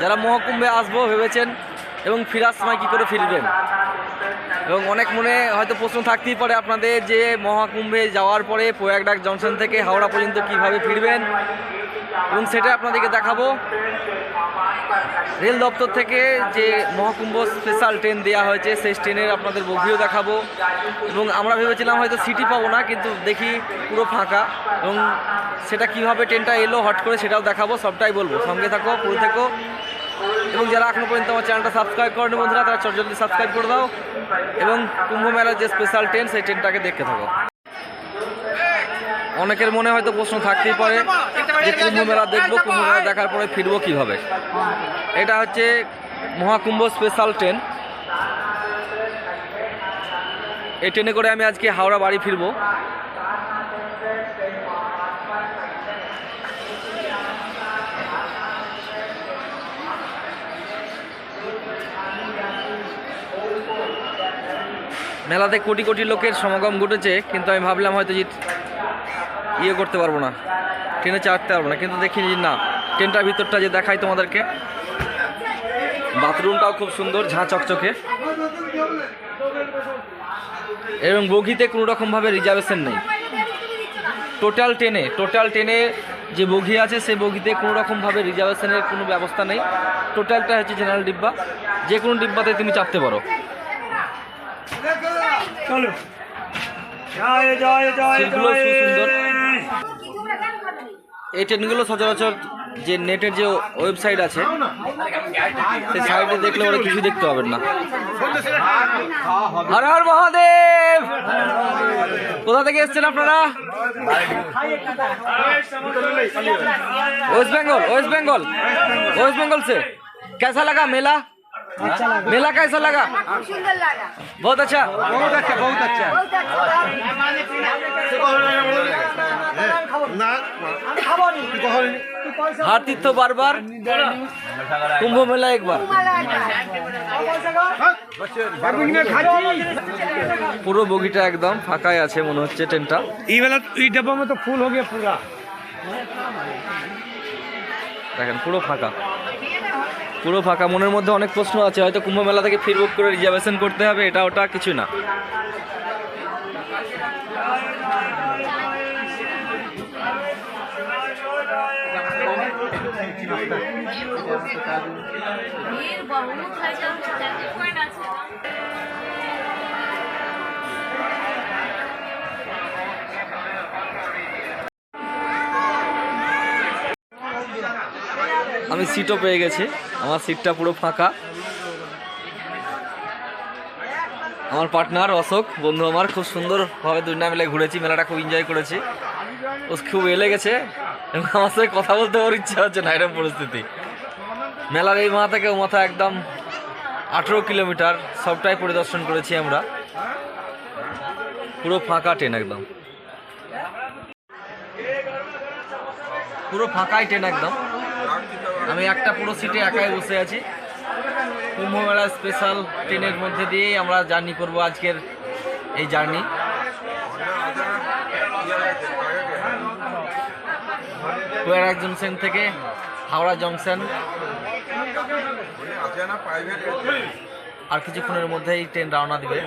যারা মহাকুম্ভে আসব ভেবেছেন এবং ফিরার সময় কী করে ফিরবেন? এবং অনেক মনে হয়তো প্রশ্ন থাকতেই পারে আপনাদের যে মহাকুম্ভে যাওয়ার পরে প্রয়াগডাক জংশন থেকে হাওড়া পর্যন্ত কীভাবে ফিরবেন? এবং সেটা আপনাদেরকে দেখাবো। রেল দপ্তর থেকে যে মহাকুম্ভ স্পেশাল ট্রেন দেওয়া হয়েছে, সেই ট্রেনের আপনাদের বগিও দেখাবো। এবং আমরা ভেবেছিলাম হয়তো সিটি পাবো না, কিন্তু দেখি পুরো ফাঁকা। এবং সেটা কীভাবে ট্রেনটা এলো, হট করে সেটাও দেখাবো, সবটাই বলব। সঙ্গে থাকো, পুরো থেকো। এবং যারা এখনও পর্যন্ত আমার চ্যানেলটা সাবস্ক্রাইব করেনি বন্ধুরা, তারা চট জলদি সাবস্ক্রাইব করে দাও। এবং কুম্ভ মেলার যে স্পেশাল ট্রেন সেই ট্রেনটাকে দেখতে থাকো। অনেকের মনে হয়তো প্রশ্ন থাকতেই পারে। যে কুম্ভ মেলা দেখব কুম্ভ মেলা দেখার পরে ফিরবো কীভাবে? এটা হচ্ছে মহাকুম্ভ স্পেশাল ট্রেন এই ট্রেনে করে আমি আজকে হাওড়া বাড়ি ফিরবো। মেলাতে কোটি কোটি লোকের সমাগম ঘটেছে কিন্তু আমি ভাবলাম হয়তো ইয়ে করতে পারব না। ট্রেনে চাপতে পারব না কিন্তু দেখি না ট্রেনটার ভিতরটা যে দেখাই তোমাদেরকে। বাথরুমটাও খুব সুন্দর ঝাঁ চকচকে। এবং বগিতে কোনো রকমভাবে রিজার্ভেশন নেই। টোটাল ট্রেনে টোটাল ট্রেনে যে বগি আছে সেই বগিতে কোনো রকমভাবে রিজার্ভেশনের কোনো ব্যবস্থা নেই। টোটালটা হচ্ছে জেনারেল ডিব্বা। যে কোনো ডিব্বাতে তুমি চাপতে পারো। চলো। সুন্দর। এই ট্রেনগুলো সচরাচর যে নেটের যে ওয়েবসাইট আছে, সেই সাইটে দেখলে ওরা কিছু দেখতে পাবেন না। হর হর মহাদেব! কোথা থেকে এসছেন আপনারা? West Bengal West Bengal West Bengal সে। কেসা লাগা মেলা? मेला कैसा लगा सुंदर लगा बहुत अच्छा বহুত আচ্ছা বহুত আচ্ছা बहुत अच्छा हार तीर्थ बार बार कुंभ मेला एक बार পুরো বগিটা একদম ফাঁকাই আছে মনে হচ্ছে ট্রেনটা ये वाला ये डब्बा में तो फुल हो गया पूरा দেখেন পুরো ফাঁকা পুরো ফাঁকা, মনের মধ্যে অনেক প্রশ্ন আছে, হয়তো কুম্ভ মেলা থেকে ফিরবুক করে রিজার্ভেশন করতে হবে, এটা ওটা কিছু না। আমি সিটও পেয়ে গেছি। আমার সিটটা পুরো ফাঁকা। আমার পার্টনার অশোক, বন্ধু আমার, খুব সুন্দরভাবে দুজনা মিলে ঘুরেছি, মেলাটা খুব এনজয় করেছি। ও খুব এলে গেছে, এবং আমার সাথে কথা বলতে ওর ইচ্ছা হচ্ছে না, এরকম পরিস্থিতি। মেলার এই মাথা থেকে ও মাথা একদম আঠেরো কিলোমিটার, সবটাই পরিদর্শন করেছি আমরা। পুরো ফাঁকা ট্রেন একদম। পুরো ফাঁকাই ট্রেন একদম। আমি একটা পুরো সিটে একাই বসে আছি। কুম্ভমেলা স্পেশাল ট্রেনের মধ্যে দিয়েই আমরা জার্নি করব আজকের এই জার্নি কোয়ারাক জংশন থেকে হাওড়া জংশন আর কিছুক্ষণের মধ্যেই ট্রেন রওনা দিবে।